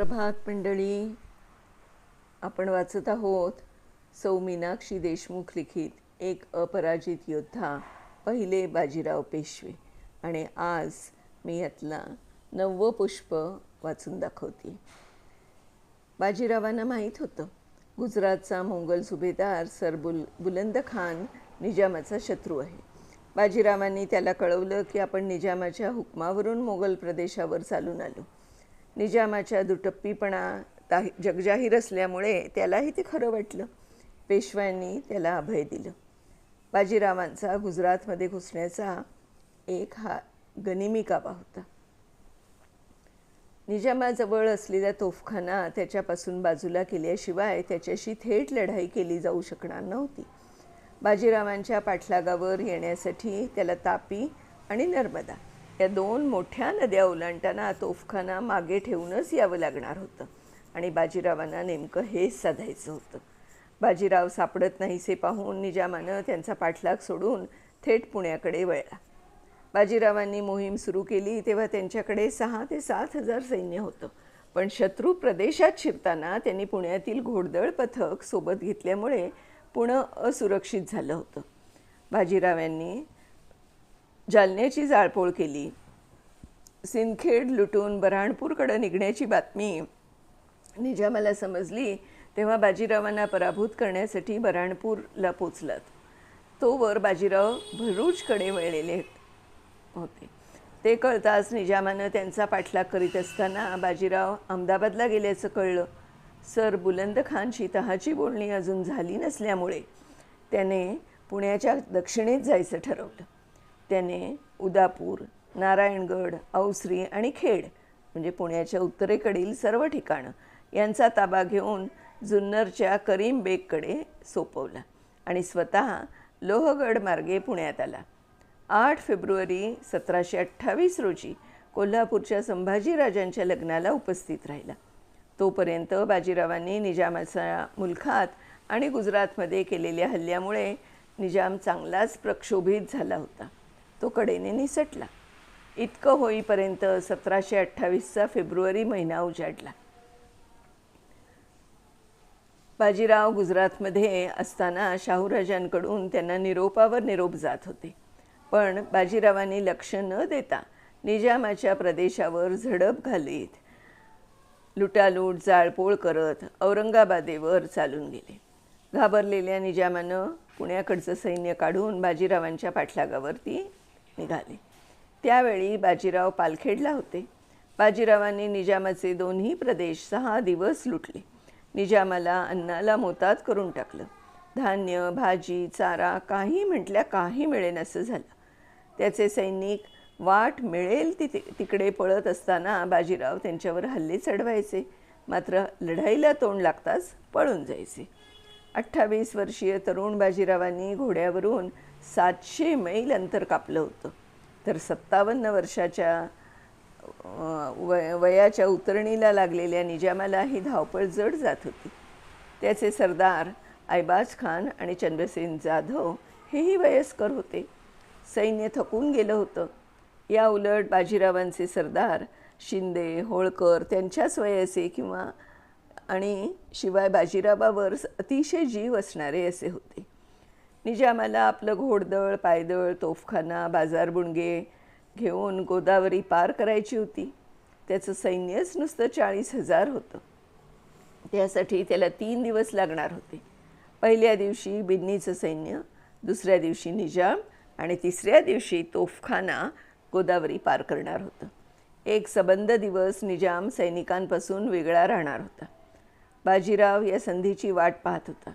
सुप्रभात मंडळी आपण वाचत आहोत सौ मीनाक्षी देशमुख लिखित एक अपराजित योद्धा पहिले बाजीराव पेशवे. आणि आज मी यातला नववं पुष्प वाचून दाखवते. बाजीरावांना माहीत होतं गुजरातचा मोंगल सुभेदार सर बुल बुलंद खान निजामाचा शत्रू आहे. बाजीरावांनी त्याला कळवलं की आपण निजामाच्या हुकमावरून मोगल प्रदेशावर चालून आलो. निजामाच्या दुटप्पीपणा ताही जगजाहीर असल्यामुळे त्यालाही ते खरं वाटलं. पेशव्यांनी त्याला अभय दिलं. बाजीरावांचा गुजरातमध्ये घुसण्याचा एक हा गनिमी काबा होता. निजामाजवळ असलेला तोफखाना त्याच्यापासून बाजूला केल्याशिवाय त्याच्याशी थेट लढाई केली जाऊ शकणार नव्हती. बाजीरावांच्या पाठलागावर येण्यासाठी त्याला तापी आणि नर्मदा या दोन मोठ्या नद्या ओलांडताना तोफखाना मागे ठेवूनच यावं लागणार होतं. आणि बाजीरावांना नेमकं हेच साधायचं होतं. बाजीराव सापडत नाहीसे पाहून निजामानं त्यांचा पाठलाग सोडून थेट पुण्याकडे वळला. बाजीरावांनी मोहीम सुरू केली तेव्हा त्यांच्याकडे सहा ते सात हजार सैन्य होतं. पण शत्रू प्रदेशात शिरताना त्यांनी पुण्यातील घोडदळ पथक सोबत घेतल्यामुळे पुणं असुरक्षित झालं होतं. बाजीराव यांनी जालन्याची जाळपोळ केली. सिंदखेड लुटून बऱ्हाणपूरकडं निघण्याची बातमी निजामाला समजली तेव्हा बाजीरावांना पराभूत करण्यासाठी बऱ्हाणपूरला पोचलात. तोवर बाजीराव भरूचकडे वळलेले होते. ते कळताच निजामानं त्यांचा पाठलाग करीत असताना बाजीराव अहमदाबादला गेल्याचं कळलं. सर बुलंद खानशी तहाची बोलणी अजून झाली नसल्यामुळे त्याने पुण्याच्या दक्षिणेत जायचं ठरवलं. त्याने उदापूर नारायणगड औसरी आणि खेड म्हणजे पुण्याच्या उत्तरेकडील सर्व ठिकाणं यांचा ताबा घेऊन जुन्नरच्या करीम बेगकडे सोपवला आणि स्वतः लोहगड मार्गे पुण्यात आला. आठ फेब्रुवारी सतराशे अठ्ठावीस रोजी कोल्हापूरच्या संभाजीराजांच्या लग्नाला उपस्थित राहिला. तोपर्यंत बाजीरावांनी निजामाच्या मुलखात आणि गुजरातमध्ये केलेल्या हल्ल्यामुळे निजाम चांगलाच प्रक्षोभित झाला होता. तो कडेने निसटला. इतकं होईपर्यंत सतराशे अठ्ठावीसचा फेब्रुवारी महिना उजाडला. बाजीराव गुजरातमध्ये असताना शाहूराजांकडून त्यांना निरोपावर निरोप जात होते. पण बाजीरावांनी लक्ष न देता निजामाच्या प्रदेशावर झडप घालीत. लुटालूट जाळपोळ करत औरंगाबादेवर चालून गेले. घाबरलेल्या निजामानं पुण्याकडचं सैन्य काढून बाजीरावांच्या पाठलागावरती निघाले. त्यावेळी बाजीराव पालखेडला होते. बाजीरावांनी निजामाचे दोन्ही प्रदेश सहा दिवस लुटले. निजामाला अन्नाला मोताद करून टाकलं. धान्य भाजी चारा काही म्हटल्या काही मिळेन असं झालं. त्याचे सैनिक वाट मिळेल ती तिकडे पळत असताना बाजीराव त्यांच्यावर हल्ले चढवायचे. मात्र लढाईला तोंड लागताच पळून जायचे. अठ्ठावीस वर्षीय तरुण बाजीरावांनी घोड्यावरून सातशे मैल अंतर कापलं होतं. तर सत्तावन्न वर्षाच्या वय वयाच्या उतरणीला लागलेल्या निजामाला ही धावपळ जड जात होती. त्याचे सरदार ऐबाज खान आणि चंद्रसेन जाधव हेही वयस्कर होते. सैन्य थकून गेलं होतं. या उलट बाजीरावांचे सरदार शिंदे होळकर त्यांच्याच वयाचे किंवा आणि शिवाय बाजीरावावर अतिशय जीव असणारे असे होते. निजामाला आपलं घोडदळ पायदळ तोफखाना बाजारबुणगे घेऊन गोदावरी पार करायची होती त्याचं सैन्यच नुसतं चाळीस हजार होतं. त्यासाठी त्याला तीन दिवस लागणार होते. पहिल्या दिवशी बिन्नीचं सैन्य दुसऱ्या दिवशी निजाम आणि तिसऱ्या दिवशी तोफखाना गोदावरी पार करणार होतं. एक सबंध दिवस निजाम सैनिकांपासून वेगळा राहणार होता. बाजीराव या संधीची वाट पाहत होता.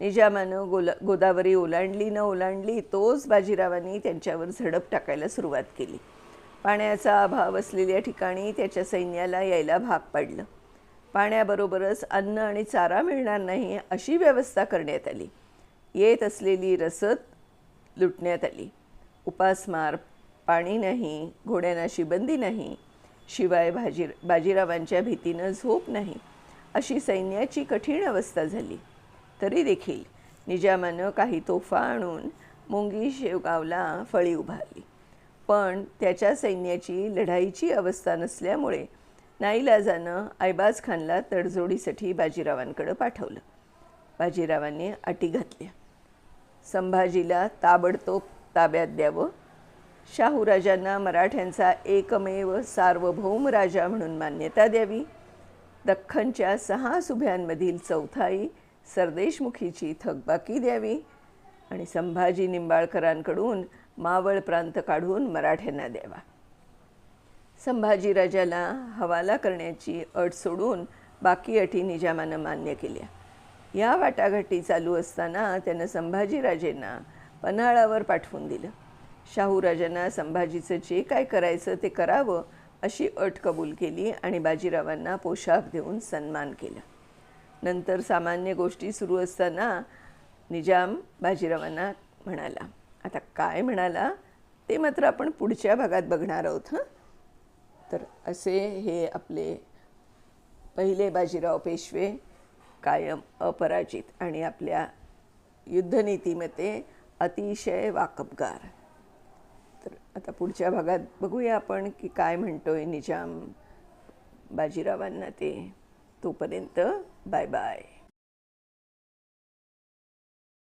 निजामानं गोला गोदावरी ओलांडली न ओलांडली तोच बाजीरावांनी त्यांच्यावर झडप टाकायला सुरुवात केली. पाण्याचा अभाव असलेल्या ठिकाणी त्याच्या सैन्याला यायला भाग पाडलं. पाण्याबरोबरच अन्न आणि चारा मिळणार नाही अशी व्यवस्था करण्यात आली. येत असलेली रसद लुटण्यात आली. उपासमार पाणी नाही घोड्यांना शिबंदी नाही शिवाय भाजी बाजीरावांच्या भीतीनं झोप नाही अशी सैन्याची कठीण अवस्था झाली. तरी देखील निजामानं काही तोफा आणून मुंगी शेवगावला फळी उभारली. पण त्याच्या सैन्याची लढाईची अवस्था नसल्यामुळे नाईलाजानं ऐबाज खानला तडजोडीसाठी बाजीरावांकडे पाठवलं. बाजीरावांनी अटी घातल्या. संभाजीला ताबडतोब ताब्यात द्यावं. शाहूराजांना मराठ्यांचा एकमेव सार्वभौम राजा म्हणून मान्यता द्यावी. दख्खनच्या सहा सुभ्यांमधील चौथाई सरदेशमुखीची थकबाकी द्यावी आणि संभाजी निंबाळकरांकडून मावळ प्रांत काढून मराठ्यांना द्यावा. संभाजीराजाला हवाला करण्याची अट सोडून बाकी अटी निजामानं मान्य केल्या. या वाटाघाटी चालू असताना त्यानं संभाजीराजेंना पन्हाळावर पाठवून दिलं. शाहूराजांना संभाजीचं जे काय करायचं ते करावं अशी अट कबूल केली आणि बाजीरावांना पोशाख देऊन सन्मान केला. नंतर सामान्य गोष्टी सुरू असताना निजाम बाजीरावांना म्हणाला आता काय म्हणाला? ते मात्र आपण पुढच्या भागात बघणार आहोत हां? तर असे हे आपले पहिले बाजीराव पेशवे कायम अपराजित आणि आपल्या युद्धनीतीमध्ये अतिशय वाकबगार. तर आता पुढच्या भागात बघूया आपण की काय म्हणतो आहे निजाम बाजीरावांना ते. tu perintah. Bye-bye.